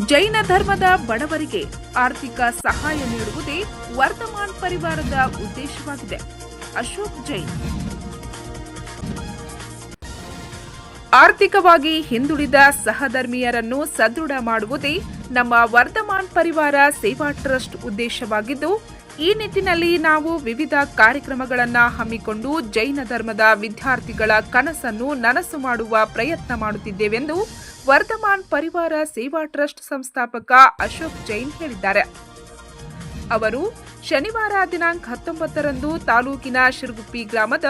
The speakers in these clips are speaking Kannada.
ಜೈನ ಧರ್ಮದ ಬಡವರಿಗೆ ಆರ್ಥಿಕ ಸಹಾಯ ನೀಡುವುದೇ ವರ್ಧಮಾನ್ ಪರಿವಾರದ ಉದ್ದೇಶವಾಗಿದೆ. ಅಶೋಕ್ ಜೈನ್. ಆರ್ಥಿಕವಾಗಿ ಹಿಂದುಳಿದ ಸಹಧರ್ಮೀಯರನ್ನು ಸದೃಢ ಮಾಡುವುದೇ ನಮ್ಮ ವರ್ಧಮಾನ್ ಪರಿವಾರ ಸೇವಾ ಟ್ರಸ್ಟ್ ಉದ್ದೇಶವಾಗಿದ್ದು, ಈ ನಿಟ್ಟಿನಲ್ಲಿ ನಾವು ವಿವಿಧ ಕಾರ್ಯಕ್ರಮಗಳನ್ನು ಹಮ್ಮಿಕೊಂಡು ಜೈನ ಧರ್ಮದ ವಿದ್ಯಾರ್ಥಿಗಳ ಕನಸನ್ನು ನನಸು ಮಾಡುವ ಪ್ರಯತ್ನ ಮಾಡುತ್ತಿದ್ದೇವೆಂದು ವರ್ಧಮಾನ್ ಪರಿವಾರ ಸೇವಾ ಟ್ರಸ್ಟ್ ಸಂಸ್ಥಾಪಕ ಅಶೋಕ್ ಜೈನ್ ಹೇಳಿದ್ದಾರೆ. ಅವರು ಶನಿವಾರ ದಿನಾಂಕ ಹತ್ತೊಂಬತ್ತರಂದು ತಾಲೂಕಿನ ಶಿರಗುಪ್ಪಿ ಗ್ರಾಮದ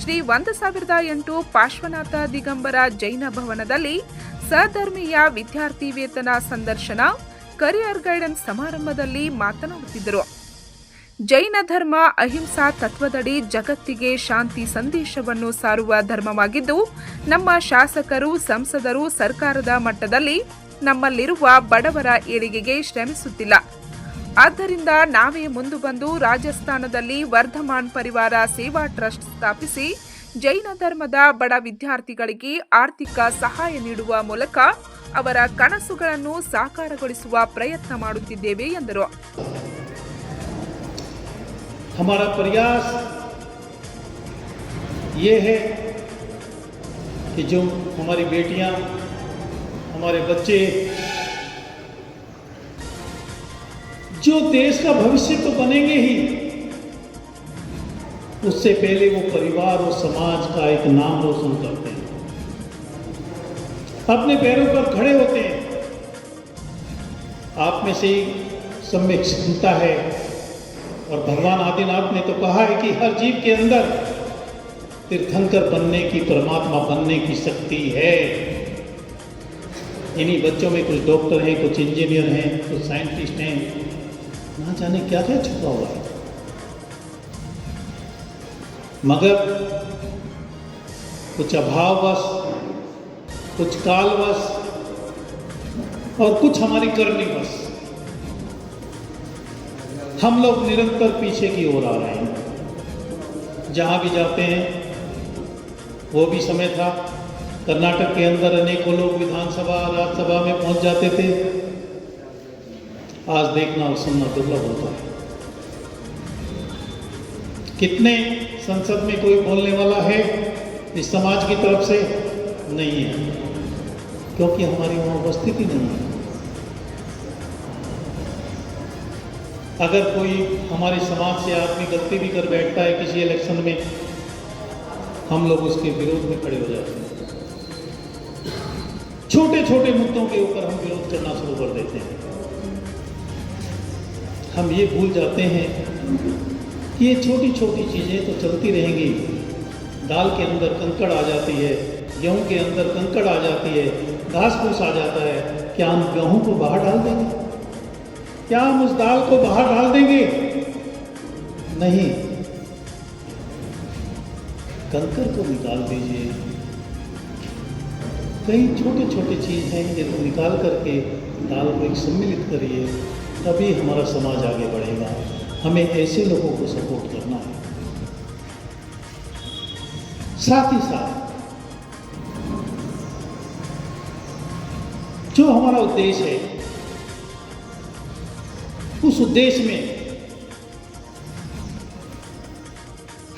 ಶ್ರೀ ಒಂದು ಸಾವಿರದ ಎಂಟು ಪಾರ್ಶ್ವನಾಥ ದಿಗಂಬರ ಜೈನ ಭವನದಲ್ಲಿ ಸಧರ್ಮೀಯ ವಿದ್ಯಾರ್ಥಿ ವೇತನ ಸಂದರ್ಶನ ಕರಿಯರ್ ಗೈಡೆನ್ಸ್ ಸಮಾರಂಭದಲ್ಲಿ ಮಾತನಾಡುತ್ತಿದ್ದರು. ಜೈನ ಧರ್ಮ, ಅಹಿಂಸಾ ತತ್ವದಡಿ ಜಗತ್ತಿಗೆ ಶಾಂತಿ ಸಂದೇಶವನ್ನು ಸಾರುವ ಧರ್ಮವಾಗಿದ್ದು, ನಮ್ಮ ಶಾಸಕರು, ಸಂಸದರು, ಸರ್ಕಾರದ ಮಟ್ಟದಲ್ಲಿ ನಮ್ಮಲ್ಲಿರುವ ಬಡವರ ಏಳಿಗೆಗೆ ಶ್ರಮಿಸುತ್ತಿಲ್ಲ. ಆದ್ದರಿಂದ ನಾವೇ ಮುಂದು ಬಂದು ರಾಜಸ್ಥಾನದಲ್ಲಿ ವರ್ಧಮಾನ್ ಪರಿವಾರ ಸೇವಾ ಟ್ರಸ್ಟ್ ಸ್ಥಾಪಿಸಿ, ಜೈನ ಧರ್ಮದ ಬಡ ವಿದ್ಯಾರ್ಥಿಗಳಿಗೆ ಆರ್ಥಿಕ ಸಹಾಯ ನೀಡುವ ಮೂಲಕ ಅವರ ಕನಸುಗಳನ್ನು ಸಾಕಾರಗೊಳಿಸುವ ಪ್ರಯತ್ನ ಮಾಡುತ್ತಿದ್ದೇವೆ ಎಂದರು. हमारा प्रयास ये है कि जो हमारी बेटियाँ, हमारे बच्चे, जो देश का भविष्य तो बनेंगे ही, उससे पहले वो परिवार और समाज का एक नाम रोशन करते हैं। अपने पैरों पर खड़े होते हैं। आप में से में क्षमता है और भगवान आदिनाथ ने तो कहा है कि हर जीव के अंदर तीर्थंकर बनने की, परमात्मा बनने की शक्ति है। इन्हीं बच्चों में कुछ डॉक्टर हैं, कुछ इंजीनियर हैं, कुछ साइंटिस्ट हैं। ना जाने क्या क्या छुपा हुआ है। मगर कुछ अभाववश, कुछ कालवश और कुछ हमारी करनीवश हम लोग निरंतर पीछे की ओर आ रहे हैं। जहाँ भी जाते हैं, वो भी समय था। कर्नाटक के अंदर अनेकों लोग विधानसभा, राज्यसभा में पहुँच जाते थे। आज देखना और सुनना दुर्लभ होता है। कितने संसद में कोई बोलने वाला है इस समाज की तरफ़ से? नहीं है। क्योंकि हमारी वहाँ उपस्थिति नहीं है। अगर कोई हमारे समाज से आदमी गलती भी कर बैठता है किसी इलेक्शन में, हम लोग उसके विरोध में खड़े हो जाते हैं। छोटे छोटे मुद्दों के ऊपर हम विरोध करना शुरू कर देते हैं। हम ये भूल जाते हैं कि ये छोटी छोटी चीज़ें तो चलती रहेंगी। दाल के अंदर कंकड़ आ जाती है, गेहूँ के अंदर कंकड़ आ जाती है, घास फूस आ जाता है, क्या हम गेहूँ को बाहर डाल देंगे? क्या हम उस दाल को बाहर डाल देंगे? नहीं। कंकर को निकाल दीजिए। कई छोटे छोटे चीज़ हैं जिनको निकाल करके दाल को एक सम्मिलित करिए, तभी हमारा समाज आगे बढ़ेगा। हमें ऐसे लोगों को सपोर्ट करना है। साथ ही साथ, जो हमारा उद्देश्य है उस उद्देश्य में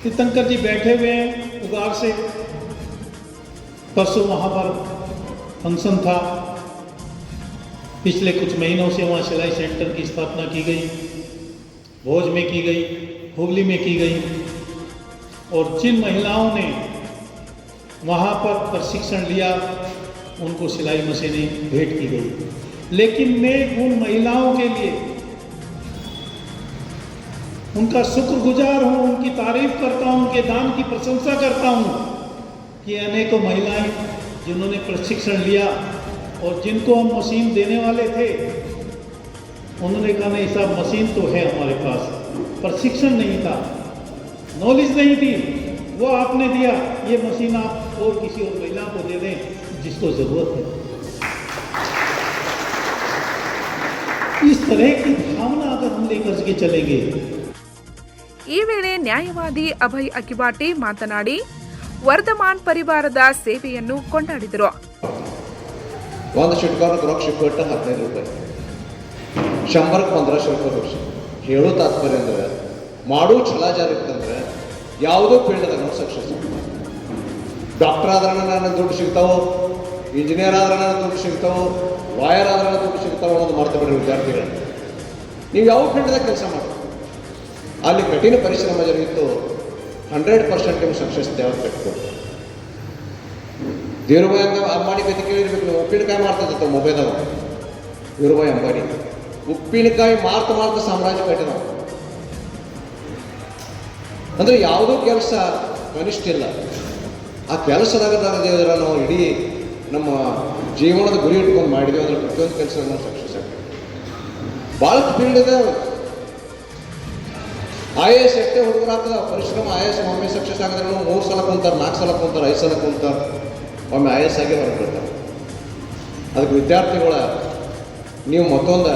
तीर्थंकर जी बैठे हुए हैं उगार से। परसों वहाँ पर फ़ंक्शन था। पिछले कुछ महीनों से वहाँ सिलाई सेंटर की स्थापना की गई, भोज में की गई हुगली में की गई। और जिन महिलाओं ने वहाँ पर प्रशिक्षण लिया, उनको सिलाई मशीनें भेंट की गई। लेकिन मैं उन महिलाओं के लिए उनका शुक्रगुजार हूँ, उनकी तारीफ़ करता हूँ, उनके दान की प्रशंसा करता हूँ कि अनेकों महिलाएँ जिन्होंने प्रशिक्षण लिया और जिनको हम मशीन देने वाले थे, उन्होंने कहा, नहीं साहब, मशीन तो है हमारे पास, प्रशिक्षण नहीं था, नॉलेज नहीं थी, वो आपने दिया, ये मशीन आप और किसी और महिला को दे दें जिसको ज़रूरत है। इस तरह की भावना अगर हम लेकर के चलेंगे ಈ ವೇಳೆ ನ್ಯಾಯವಾದಿ ಅಭಯ್ ಅಕಿಬಾಟಿ ಮಾತನಾಡಿ, ವರ್ಧಮಾನ್ ಪರಿವಾರದ ಸೇವೆಯನ್ನು ಕೊಂಡಾಡಿದರು. ಒಂದು ಶಿಟ್ಕಾರಕ್ಕೆ ರೊಕ್ಕ ಶಿಟ್ಕೊಟ್ಟ ಹದಿನೈದು ರೂಪಾಯಿ. ಶಂಬರಕ್ಕೆ ಪಂದ್ರಶೆ ರೂಪಾಯಿ ವರ್ಷ. ಹೇಳೋ ತಾತ್ಪರ್ಯ ಅಂದ್ರೆ, ಮಾಡೋ ಛಲಾಚಾರ ಇತ್ತಂದ್ರೆ ಯಾವುದೋ ಫೀಲ್ಡ್ದಾಗ ನಾವು ಸಕ್ಸಸ್. ಡಾಕ್ಟರ್ ಆದ್ರೆ ನನ್ನ ದುಡ್ಡು ಸಿಗ್ತಾವೋ, ಇಂಜಿನಿಯರ್ ಆದ್ರೆ ನನಗೆ ದುಡ್ಡು ಸಿಗ್ತಾವೋ, ಲಾಯರ್ ಆದ್ರೆ ದುಡ್ಡು ಸಿಗ್ತಾವೋ ಅನ್ನೋದು ಮಾಡ್ತಾ ಬಿಡ್ರಿ ವಿದ್ಯಾರ್ಥಿಗಳು. ನೀವು ಯಾವ ಫೀಲ್ಡ್ದಾಗ ಕೆಲಸ ಮಾಡಿ ಅಲ್ಲಿ ಕಠಿಣ ಪರಿಶ್ರಮ ಜರುಗಿತ್ತು ಹಂಡ್ರೆಡ್ ಪರ್ಸೆಂಟ್ ನಿಮ್ಗೆ ಸಕ್ಸಸ್ ದೇವ್ರು ಕಟ್ಕೊಂಡು ಧೀರುಭಾಯಿ ಅಂತ ಅಂಬಾನಿ ಕತೆ ಕೇಳಿರ್ಬೇಕು ಉಪ್ಪಿನಕಾಯಿ ಮಾಡ್ತಿದ್ದ ಮೊಬೈಲ್ದಾಗ ಧೀರುಭಾಯಿ ಅಂಬಾನಿ. ಉಪ್ಪಿನಕಾಯಿ ಮಾರ್ತ ಮಾರ್ತ ಸಾಮ್ರಾಜ್ಯ ಕಟ್ಟಿದ ಅಂದ್ರೆ ಯಾವುದೋ ಕೆಲಸ ಕನಿಷ್ಠ ಇಲ್ಲ. ಆ ಕೆಲಸದಾಗ ದೇವರ ನಾವು ಇಡೀ ನಮ್ಮ ಜೀವನದ ಗುರಿ ಇಟ್ಕೊಂಡು ಮಾಡಿದ್ವಿ. ಅಂದ್ರೆ ಪ್ರತಿಯೊಂದು ಕೆಲಸ ನಾವು ಸಕ್ಸಸ್ ಆಗ್ತದೆ ಭಾಳ ಫೀಲ್ಡ್ ಇದೆ ಐ ಎ ಎಸ್ ಎಷ್ಟೇ ಹುಡುಗರು ಆಗ್ತದೆ ಪರಿಶ್ರಮ ಐ ಎಸ್ ಒಮ್ಮೆ ಸಕ್ಸಸ್ ಆಗಿದ್ರೆ ಮೂರು ಸಲ ಕುಂತಾರೆ, ನಾಲ್ಕು ಸಲ ಕುಂತಾರೆ, ಐದು ಸಲ ಕುಂತಾರೆ, ಒಮ್ಮೆ ಐ ಎಸ್ ಆಗಿ ಹೊರಬಿಡ್ತಾರೆ ಅದಕ್ಕೆ ವಿದ್ಯಾರ್ಥಿಗಳ, ನೀವು ಮತ್ತೊಂದು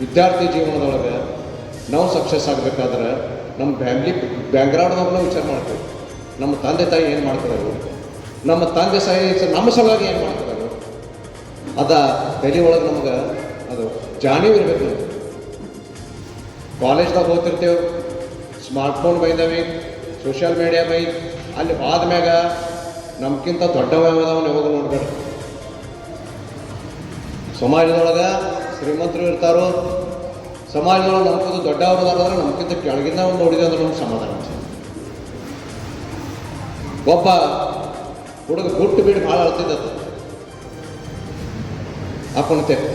ವಿದ್ಯಾರ್ಥಿ ಜೀವನದೊಳಗೆ ನಾವು ಸಕ್ಸಸ್ ಆಗಬೇಕಾದ್ರೆ ನಮ್ಮ ಫ್ಯಾಮಿಲಿ ಬ್ಯಾಕ್ಗ್ರೌಂಡ್ದಾಗ ವಿಚಾರ ಮಾಡ್ತೀವಿ. ನಮ್ಮ ತಂದೆ, ತಾಯಿ ಏನು ಮಾಡ್ತಿದ್ದಾರೆ ನಮ್ಮ ತಂದೆ, ತಾಯಿ ನಮ್ಮ ಸಲುವಾಗಿ ಏನು ಮಾಡ್ತಿದ್ದಾರೆ ಅದ ತಲೆ ಒಳಗೆ ನಮ್ಗೆ ಅದು ಜಾಣಿ ಇರಬೇಕು. ಕಾಲೇಜ್ದಾಗ ಹೋಗ್ತಿರ್ತೇವೆ ಸ್ಮಾರ್ಟ್ಫೋನ್ ಬೈದವಿ ಸೋಷಿಯಲ್ ಮೀಡಿಯಾ ಬೈ, ಅಲ್ಲಿ ಆದ್ಮ್ಯಾಗ ನಮ್ಗಿಂತ ದೊಡ್ಡವ ಯಾವ್ದವನ್ನ ಯಾವಾಗ ನೋಡ್ಬೇಡ ಸಮಾಜದೊಳಗೆ ಶ್ರೀಮಂತರು ಇರ್ತಾರೋ, ಸಮಾಜದೊಳಗೆ ನಮ್ಗಿಂತ ದೊಡ್ಡವರು ಅದಾದ್ರೆ ನಮ್ಗಿಂತ ಕೆಳಗಿಂದ ಒಂದು ನೋಡಿದೆ ಅಂದ್ರೆ ನಮ್ಗೆ ಸಮಾಧಾನ. ಒಬ್ಬ ಹುಡುಗ ಗುಟ್ಟು ಬಿಟ್ಟು ಭಾಳ ಅಳ್ತಿದ್ದದ್ದು. ಹಾಕೊಂಡ್ತೇವೆ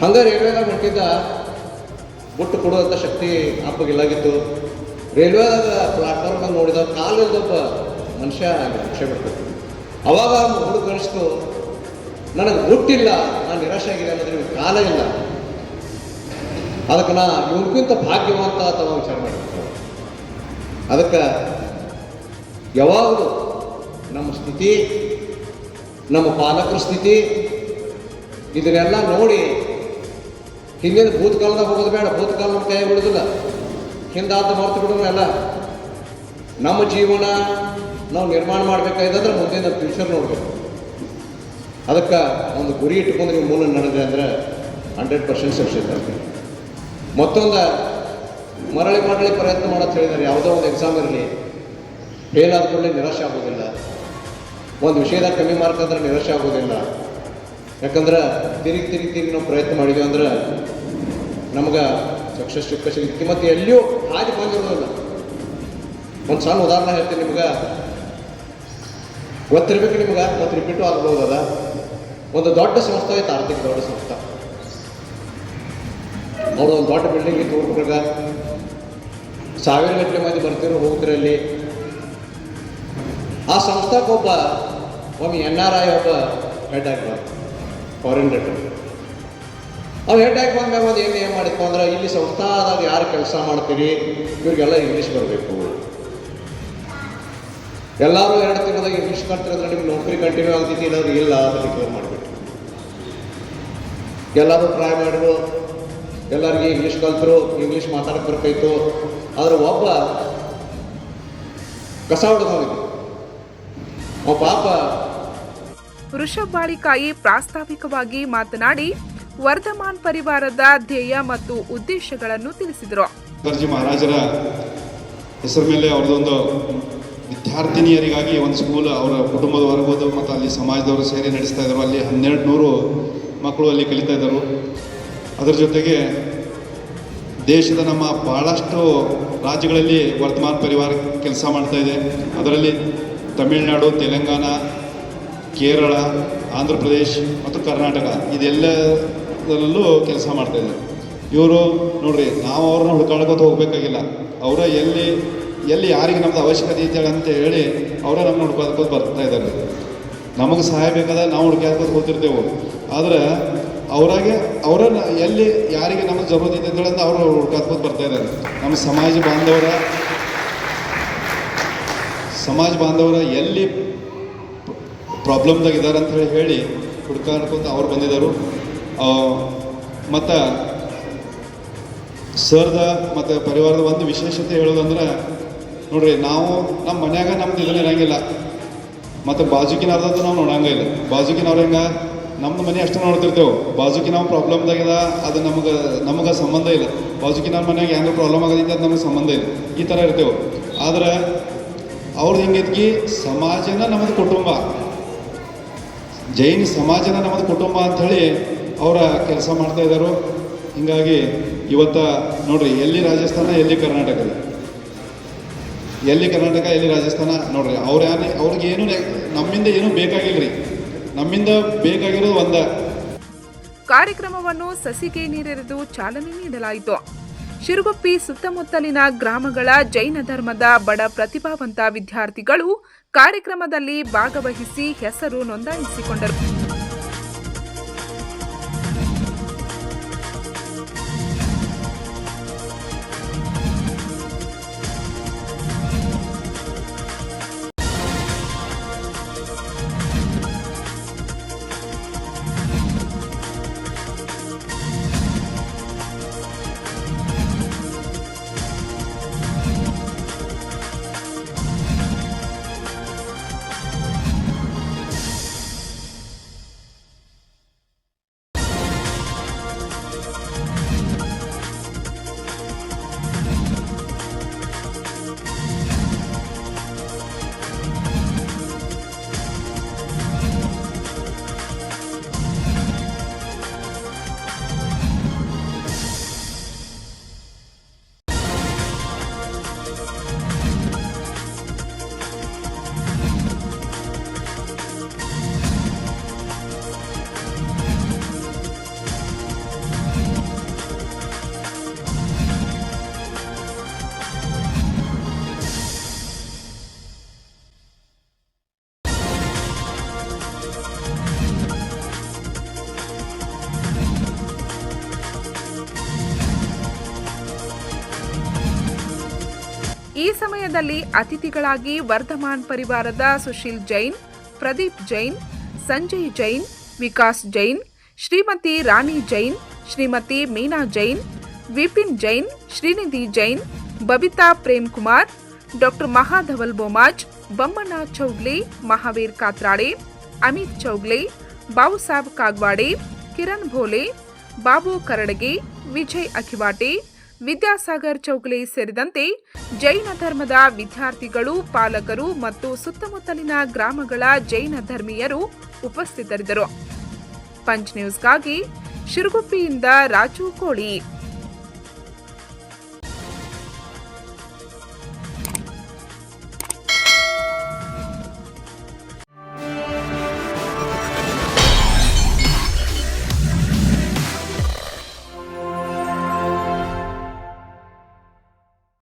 ಹಂಗಾರೆ ರೈಲ್ವೆದಾಗ ಹೊಂಟಿದ್ದ ಬುಟ್ಟು ಕೊಡುವಂಥ ಶಕ್ತಿ ಅಪ್ಪಗಿಲ್ಲಾಗಿತ್ತು ರೈಲ್ವೆದಾಗ ಪ್ಲಾಟ್ಫಾರ್ಮ್ದಾಗ ನೋಡಿದ ಕಾಲಿಲ್ದೊಬ್ಬ ಮನುಷ್ಯ ರಕ್ಷೆ ಬಿಡ್ತು ಅವಾಗ ಹುಡುಗ ಕಳಿಸ್ತು, ನನಗೆ ಹುಟ್ಟಿಲ್ಲ, ನಾನು ನಿರಾಶೆ ಆಗಿದೆ ಅನ್ನೋದ್ರೆ ಕಾಲ ಇಲ್ಲ. ಅದಕ್ಕೆ ನಾ ಇವನ್ಕಿಂತ ಭಾಗ್ಯವಂತ ಅಥವಾ ವಿಚಾರ ಮಾಡಿರ್ತಾರೆ ಅದಕ್ಕೆ ಯಾವಾಗಲೂ ನಮ್ಮ ಸ್ಥಿತಿ, ನಮ್ಮ ಪಾಲಕರ ಸ್ಥಿತಿ, ಇದನ್ನೆಲ್ಲ ನೋಡಿ ಹಿಂದಿನ ಭೂತಕಾಲದಾಗ ಹೋಗೋದು ಬೇಡ ಭೂತಕಾಲ ಕೈ ಬಿಡೋದಿಲ್ಲ. ಹಿಂದಾದ ಮರ್ತು ಎಲ್ಲ. ನಮ್ಮ ಜೀವನ ನಾವು ನಿರ್ಮಾಣ ಮಾಡಬೇಕಾಯ್ತಂದ್ರೆ ಮುಂದಿನ ಫ್ಯೂಚರ್ ನೋಡಬೇಕು. ಅದಕ್ಕೆ ಒಂದು ಗುರಿ ಇಟ್ಕೊಂಡು ನೀವು ಮೂಲ ನಡೆದ್ರೆ ಅಂದರೆ ಹಂಡ್ರೆಡ್ ಪರ್ಸೆಂಟ್ ಸಕ್ಸಸ್ ಆಗ್ತೀವಿ ಮತ್ತೊಂದು ಮರಳಿ ಮರಳಿ ಪ್ರಯತ್ನ ಮಾಡೋದು ಹೇಳಿದ್ದಾರೆ ಯಾವುದೋ ಒಂದು ಎಕ್ಸಾಮ್ ಇರಲಿ. ಫೇಲ್ ಆದ ನಿರಾಶೆ ಆಗೋದಿಲ್ಲ. ಒಂದು ವಿಷಯದಾಗ ಕಮ್ಮಿ ಮಾರ್ಕ್ ಅಂದರೆ ನಿರಾಶೆ ಆಗೋದಿಲ್ಲ. ಯಾಕಂದ್ರೆ ತಿರುಗಿ ತಿರುಗಿ ತಿರುಗಿ ನಾವು ಪ್ರಯತ್ನ ಮಾಡಿದ್ವಿ ಅಂದ್ರೆ ನಮ್ಗೆ ಸಕ್ಸಸ್ ಸಿಕ್ಕ ಸಿಗುತ್ತೆ ಮತ್ತು ಎಲ್ಲಿಯೂ ಹಾಗೆ ಬಂದಿರೋದಿಲ್ಲ ಒಂದು ಸಣ್ಣ ಉದಾಹರಣೆ ಹೇಳ್ತೀನಿ ನಿಮ್ಗೆ. ಗೊತ್ತಿರ್ಬೇಕು ನಿಮ್ಗೆ, ಮತ್ತು ರಿಪೀಟು ಆಗ್ಬೋದಲ್ಲ ಒಂದು ದೊಡ್ಡ ಸಂಸ್ಥೆ ಐತೆ ಆರ್ಥಿಕ ದೊಡ್ಡ ಸಂಸ್ಥೆ. ಅವ್ರು ಒಂದು ದೊಡ್ಡ ಬಿಲ್ಡಿಂಗ್ ಇತ್ತು ಹುಡುಗ ಸಾವಿರ ಗಟ್ಟಲೆ ಮಂದಿ ಬರ್ತಿರೋ ಹೋಗ್ತಿರಲ್ಲಿ ಆ ಸಂಸ್ಥೆಗೊಬ್ಬ ಒಮ್ಮೆ ಎನ್ ಆರ್ ಐ ಒಬ್ಬ ಹೆಡ್ ಆಗಿ ಬಂದ ಫಾರಿನ್ ರಿಟರ್ನ್ ಅವ್ರು ಆಗಿ ಬಂದಾಗ ಮೇಲೆ ಏನು ಏನು ಮಾಡಿತ್ತು ಅಂದ್ರೆ ಇಲ್ಲಿ ಸಂಸ್ಥಾದಾಗ ಯಾರು ಕೆಲಸ ಮಾಡ್ತೀರಿ ಇವ್ರಿಗೆಲ್ಲ ಇಂಗ್ಲೀಷ್ ಬರಬೇಕು. ಎಲ್ಲರೂ ಎರಡು ತಿಂಗಳದಾಗ ಇಂಗ್ಲೀಷ್ ಕಲ್ತಿರೋದ್ರೆ ನಿಮ್ಗೆ ನೌಕರಿ ಕಂಟಿನ್ಯೂ ಆಗ್ತೈತಿ ಏನಾದ್ರು ಇಲ್ಲ ಅಂತ ಡಿಕ್ಲೇರ್ ಮಾಡಬೇಕು. ಎಲ್ಲರೂ ಟ್ರೈ ಮಾಡಿದ್ರು, ಎಲ್ಲರಿಗೆ ಇಂಗ್ಲೀಷ್ ಕಲ್ತರು ಇಂಗ್ಲೀಷ್ ಮಾತಾಡಕ್ಕೆ ಬರ್ತಾಯಿತ್ತು ಆದ್ರೆ ಒಬ್ಬ ಕಸ ಹೊಡೆದವನಿಗೆ ಅವ ಪಾಪ ವೃಷಭ್ ಬಾಳಿಕಾಯಿ ಪ್ರಾಸ್ತಾವಿಕವಾಗಿ ಮಾತನಾಡಿ ವರ್ಧಮಾನ್ ಪರಿವಾರದ ಧ್ಯೇಯ ಮತ್ತು ಉದ್ದೇಶಗಳನ್ನು ತಿಳಿಸಿದರು. ಮಹಾರಾಜರ ಹೆಸರ ಮೇಲೆ ಅವ್ರದ್ದೊಂದು ವಿದ್ಯಾರ್ಥಿನಿಯರಿಗಾಗಿ ಒಂದು ಸ್ಕೂಲ್ ಅವರ ಕುಟುಂಬದವರೆಗೋದು ಮತ್ತು ಅಲ್ಲಿ ಸಮಾಜದವರು ಸೇರಿ ನಡೆಸ್ತಾ ಇದ್ದರು. ಅಲ್ಲಿ ಹನ್ನೆರಡು ನೂರು ಮಕ್ಕಳು ಅಲ್ಲಿ ಕಲಿತಾ ಇದ್ದರು. ಅದರ ಜೊತೆಗೆ ದೇಶದ ನಮ್ಮ ಭಾಳಷ್ಟು ರಾಜ್ಯಗಳಲ್ಲಿ ವರ್ತಮಾನ ಪರಿವಾರ ಕೆಲಸ ಮಾಡ್ತಾ ಇದೆ. ಅದರಲ್ಲಿ ತಮಿಳುನಾಡು, ತೆಲಂಗಾಣ ಕೇರಳ, ಆಂಧ್ರ ಪ್ರದೇಶ್ ಮತ್ತು ಕರ್ನಾಟಕ ಇದೆಲ್ಲದರಲ್ಲೂ ಕೆಲಸ ಮಾಡ್ತಾಯಿದ್ದಾರೆ ಇವರು ನೋಡ್ರಿ, ನಾವು ಅವ್ರನ್ನ ಹುಡ್ಕಾಡ್ಕೋತ ಹೋಗಬೇಕಾಗಿಲ್ಲ. ಅವರ ಎಲ್ಲಿ ಎಲ್ಲಿ ಯಾರಿಗೆ ನಮ್ಮದು ಅವಶ್ಯಕತೆ ಇದೆ ಅಂತ ಹೇಳಿ ಅವರ ನಮ್ಮನ್ನ ಹುಡ್ಕಾಡ್ಕೋದು ಬರ್ತಾ ಇದ್ದಾರೆ. ನಮಗೆ ಸಹಾಯ ಬೇಕಾದ ನಾವು ಹುಡುಕಾಡ್ಕೋದು ಹೋಗ್ತಿರ್ತೇವೆ. ಆದರೆ ಅವರಾಗೆ, ಅವರನ್ನ ಎಲ್ಲಿ ಯಾರಿಗೆ ನಮ್ಮ ಜರೂರತ್ ಇದೆ ಅಂತ ಅವರು ಹುಡ್ಕಾಡ್ಕೋದು ಬರ್ತಾ ಇದ್ದಾರೆ. ನಮ್ಮ ಸಮಾಜ ಬಾಂಧವರ ಸಮಾಜ ಬಾಂಧವರ ಎಲ್ಲಿ ಪ್ರಾಬ್ಲಮ್ದಾಗ ಇದ್ದಾರೆ ಅಂತ ಹೇಳಿ ಹೇಳಿ ಹುಡ್ಕಾಡ್ಕೊಂತ ಅವ್ರು ಬಂದಿದ್ದರು. ಮತ್ತು ಸರ್ದ ಮತ್ತು ಪರಿವಾರದ ಒಂದು ವಿಶೇಷತೆ ಹೇಳೋದಂದ್ರೆ, ನೋಡ್ರಿ, ನಾವು ನಮ್ಮ ಮನ್ಯಾಗ ನಮ್ದು ಇದನ್ನ ಇರಂಗಿಲ್ಲ. ಮತ್ತು ಬಾಜುಕಿನವ್ರದ್ದು ನಾವು ನೋಡಂಗಿಲ್ಲ ಬಾಜುಕಿನವ್ರು ಹೆಂಗೆ ನಮ್ಮ ಮನೆ ಅಷ್ಟು ನೋಡ್ತಿರ್ತೇವೆ. ಬಾಜುಕಿನ ಪ್ರಾಬ್ಲಮ್ದಾಗಿದ ಅದು ನಮಗೆ ನಮಗೆ ಸಂಬಂಧ ಇಲ್ಲ. ಬಾಜುಕಿನ ಮನೆಯಾಗ ಏನಾದ್ರು ಪ್ರಾಬ್ಲಮ್ ಆಗೋದಿಂದ ಅದು ನಮಗೆ ಸಂಬಂಧ ಇಲ್ಲ. ಈ ಥರ ಇರ್ತೇವೆ. ಆದ್ರೆ ಅವ್ರದ್ದು ಹೆಂಗೈತಿ ಸಮಾಜನ ನಮ್ಮದು ಕುಟುಂಬ. ಜೈನ್ ಸಮಾಜನ ನಮ್ಮದು ಕುಟುಂಬ ಅಂಥೇಳಿ ಅವರ ಕೆಲಸ ಮಾಡ್ತಾ ಇದ್ದಾರೆ ಹೀಗಾಗಿ ಇವತ್ತ ನೋಡ್ರಿ, ಎಲ್ಲಿ ರಾಜಸ್ಥಾನ, ಎಲ್ಲಿ ಕರ್ನಾಟಕ ಎಲ್ಲಿ ಕರ್ನಾಟಕ, ಎಲ್ಲಿ ರಾಜಸ್ಥಾನ ನೋಡ್ರಿ, ಅವ್ರು ಯಾರು ಅವ್ರಿಗೆ ಏನು ನಮ್ಮಿಂದ ಏನೂ ಬೇಕಾಗಿಲ್ಲ ನಮ್ಮಿಂದ ಬೇಕಾಗಿರೋದು ಒಂದ. ಕಾರ್ಯಕ್ರಮವನ್ನು ಸಸಿಗೆ ನೀರೆರೆದು ಚಾಲನೆ ನೀಡಲಾಯಿತು. ಶಿರುಗುಪ್ಪಿ ಸುತ್ತಮುತ್ತಲಿನ ಗ್ರಾಮಗಳ ಜೈನ ಧರ್ಮದ ಬಡ ಪ್ರತಿಭಾವಂತ ವಿದ್ಯಾರ್ಥಿಗಳು ಕಾರ್ಯಕ್ರಮದಲ್ಲಿ ಭಾಗವಹಿಸಿ ಹೆಸರು ನೋಂದಾಯಿಸಿಕೊಂಡರು. ಸಮಯದಲ್ಲಿ ಅತಿಥಿಗಳಾಗಿ ವರ್ಧಮಾನ್ ಪರಿವಾರದ ಸುಶೀಲ್ ಜೈನ್, ಪ್ರದೀಪ್ ಜೈನ್, ಸಂಜಯ್ ಜೈನ್, ವಿಕಾಸ್ ಜೈನ್, ಶ್ರೀಮತಿ ರಾಣಿ ಜೈನ್, ಶ್ರೀಮತಿ ಮೀನಾ ಜೈನ್, ವಿಪಿನ್ ಜೈನ್, ಶ್ರೀನಿಧಿ ಜೈನ್, ಬಬಿತಾ ಪ್ರೇಮ್ ಕುಮಾರ್ ಡಾಕ್ಟರ್ ಮಹಾಧವಲ್ ಬೋಮಾಜ್ ಬಮ್ಮಣ್ಣ ಚೌಗ್ಲೆ, ಮಹಾವೀರ್ ಕಾತ್ರಾಡೆ, ಅಮಿತ್ ಚೌಗ್ಲೆ ಬಾಬುಸಾಬ್ ಕಾಗ್ವಾಡೆ, ಕಿರಣ್ ಭೋಲೆ, ಬಾಬು ಕರಡಗೆ, ವಿಜಯ್ ಅಖಿವಾಟೆ ವಿದ್ಯಾಸಾಗರ್ ಚೌಗಲಿ ಸೇರಿದಂತೆ ಜೈನ ಧರ್ಮದ ವಿದ್ಯಾರ್ಥಿಗಳು, ಪಾಲಕರು ಮತ್ತು ಸುತ್ತಮುತ್ತಲಿನ ಗ್ರಾಮಗಳ ಜೈನ ಧರ್ಮೀಯರು ಉಪಸ್ಥಿತರಿದ್ದರು. ಪಂಚ್ ನ್ಯೂಸ್ಗಾಗಿ ಶಿರುಗುಪ್ಪಿಯಿಂದ ರಾಜು ಕೋಳಿ.